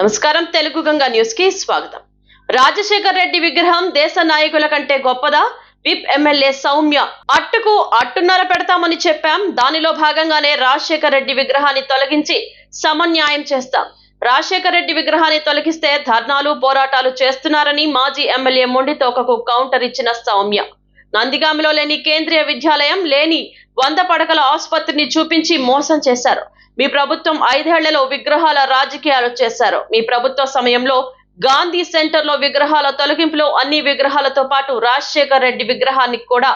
నమస్కారం తెలుగు గంగా న్యూస్కి స్వాగతం. రాజశేఖర్ రెడ్డి విగ్రహం దేశ నాయకుల కంటే గొప్పదా? విప్ ఎమ్మెల్యే సౌమ్య అట్టుకు అట్టున్నర పెడతామని చెప్పాం. దానిలో భాగంగానే రాజశేఖర్ రెడ్డి విగ్రహాన్ని తొలగించి సమన్యాయం చేస్తాం. రాజశేఖర్ రెడ్డి విగ్రహాన్ని తొలగిస్తే ధర్నాలు పోరాటాలు చేస్తున్నారని మాజీ ఎమ్మెల్యే మొండితోకకు కౌంటర్ ఇచ్చిన సౌమ్య. నందిగామిలో లేని కేంద్రీయ విద్యాలయం లేని వంద పడకల ఆసుపత్రిని చూపించి మోసం చేశారు. మీ ప్రభుత్వం ఐదేళ్ళలో విగ్రహాల రాజకీయాలు చేశారు. మీ ప్రభుత్వ సమయంలో గాంధీ సెంటర్లో విగ్రహాల తొలగింపులో అన్ని విగ్రహాలతో పాటు రాజశేఖర్ రెడ్డి విగ్రహానికి కూడా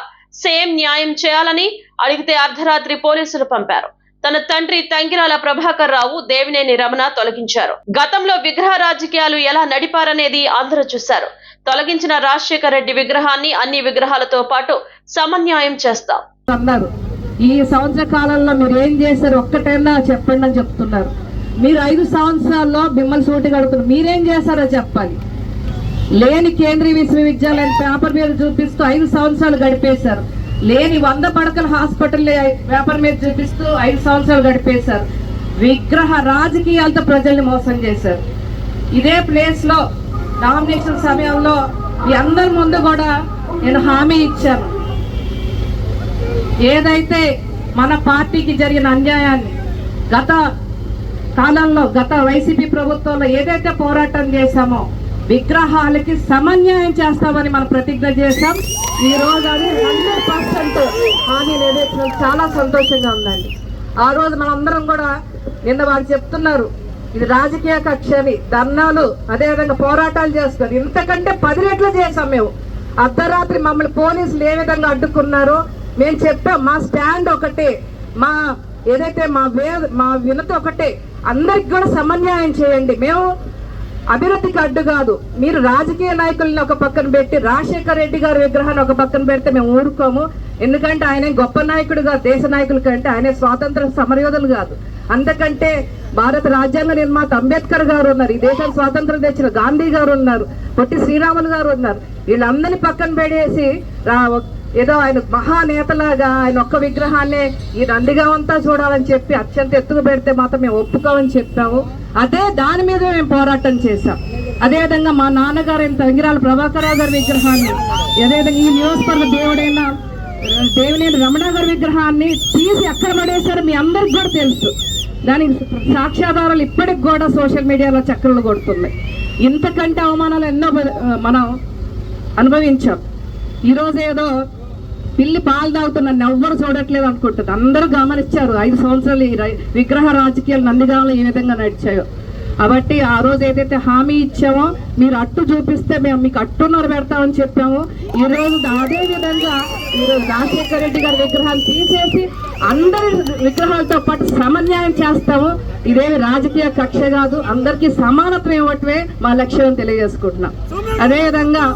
సేమ్ న్యాయం చేయాలని అడిగితే అర్ధరాత్రి పోలీసులు పంపారు. తన తండ్రి తంగిరాల ప్రభాకర్ రావు దేవినేని రమణ తొలగించారు. గతంలో విగ్రహ రాజకీయాలు ఎలా నడిపారనేది అందరూ చూశారు. తొలగించిన రాజశేఖర రెడ్డి విగ్రహాన్ని అన్ని విగ్రహాలతో పాటు సమన్యాయం చేస్తాం. అన్నారు. ఈ సంవత్సర కాలంలో మీరు ఏం చేశారు? ఒక్కటైనా చెప్పండి అని చెప్తున్నారు. మీరు ఐదు సంవత్సరాల్లో మిమ్మల్ని సూటి కడుతున్నారు. మీరేం చేశారో చెప్పాలి. లేని కేంద్రీయ విశ్వవిద్యాలయం పేపర్ మీద చూపిస్తూ ఐదు సంవత్సరాలు గడిపేశారు. లేని వంద పడకల హాస్పిటల్ పేపర్ మీద చూపిస్తూ ఐదు సంవత్సరాలు గడిపేశారు. విగ్రహ రాజకీయాలతో ప్రజల్ని మోసం చేశారు. ఇదే ప్లేస్లో నామినేషన్ సమయంలో మీ అందరి ముందు కూడా నేను హామీ ఇచ్చాను. ఏదైతే మన పార్టీకి జరిగిన అన్యాయాన్ని గత కాలంలో గత వైసీపీ ప్రభుత్వంలో ఏదైతే పోరాటం చేశామో విగ్రహాలకి సమన్యాయం చేస్తామని మనం ప్రతిజ్ఞ చేశాం. ఈ రోజు అది హండ్రెడ్ పర్సెంట్ హామీ నెరవేర్చడం చాలా సంతోషంగా ఉందండి. ఆ రోజు మనందరం కూడా నిన్న వాళ్ళు చెప్తున్నారు ఇది రాజకీయ కక్షని ధర్నాలు అదేవిధంగా పోరాటాలు చేస్తారు ఇంతకంటే పది రెట్లు చేసాం మేము. అర్ధరాత్రి మమ్మల్ని పోలీసులు ఏ విధంగా అడ్డుకున్నారో మేము చెప్పాం. మా స్టాండ్ ఒకటే మా ఏదైతే మా వే మా వినత ఒకటే అందరికి కూడా సమన్యాయం చేయండి. మేము అభివృద్ధికి అడ్డు కాదు. మీరు రాజకీయ నాయకుల్ని ఒక పక్కన పెట్టి రాజశేఖర రెడ్డి గారి విగ్రహాన్ని ఒక పక్కన పెడితే మేము ఊరుకోము. ఎందుకంటే ఆయన గొప్ప నాయకుడుగా దేశ నాయకుల కంటే ఆయన స్వాతంత్ర సమరయోధులు కాదు. అంతకంటే భారత రాజ్యాంగ నిర్మాత అంబేద్కర్ గారు ఉన్నారు. ఈ దేశం స్వాతంత్రం తెచ్చిన గాంధీ గారు ఉన్నారు. పొట్టి శ్రీరాములు గారు ఉన్నారు. వీళ్ళందరినీ పక్కన పెడేసి రా- ఏదో ఆయన మహానేతలాగా ఆయన ఒక్క విగ్రహాన్ని ఈ నందిగా అంతా చూడాలని చెప్పి అత్యంత ఎత్తుకు పెడితే మాత్రం మేము ఒప్పుకోమని చెప్పాము. అదే దాని మీద మేము పోరాటం చేశాం. అదేవిధంగా మా నాన్నగారు అయిన తంగిరాల ప్రభాకరరావు గారి విగ్రహాన్ని అదేవిధంగా ఈ నియోజకవర్గ దేవుడైన దేవినేని రమణ గారి విగ్రహాన్ని తీసి ఎక్కడ పడేశారో మీ అందరికి కూడా తెలుసు. దానికి సాక్ష్యాధారాలు ఇప్పటికి కూడా సోషల్ మీడియాలో చక్కర్లు కొడుతున్నాయి. ఇంతకంటే అవమానాలు ఎన్నో మనం అనుభవించాం. ఈరోజు ఏదో పిల్లి పాలు తాగుతున్న ఎవ్వరు చూడట్లేదు అనుకుంటుంది. అందరూ గమనించారు. ఐదు సంవత్సరాలు ఈ రై- విగ్రహ రాజకీయాలు నందిగామలో ఏ విధంగా నడిచాయో. కాబట్టి ఆ రోజు ఏదైతే హామీ ఇచ్చామో మీరు అట్టు చూపిస్తే మేము మీకు అట్టున్నర పెడతామని చెప్పాము. ఈ రోజు అదే విధంగా ఈరోజు రాజశేఖర రెడ్డి గారి విగ్రహాన్ని తీసేసి అందరి విగ్రహాలతో పాటు సమన్యాయం చేస్తాము. ఇదేమి రాజకీయ కక్ష కాదు అందరికీ సమానత్వం ఇవ్వటమే మా లక్ష్యం తెలియజేసుకుంటున్నాం. అదేవిధంగా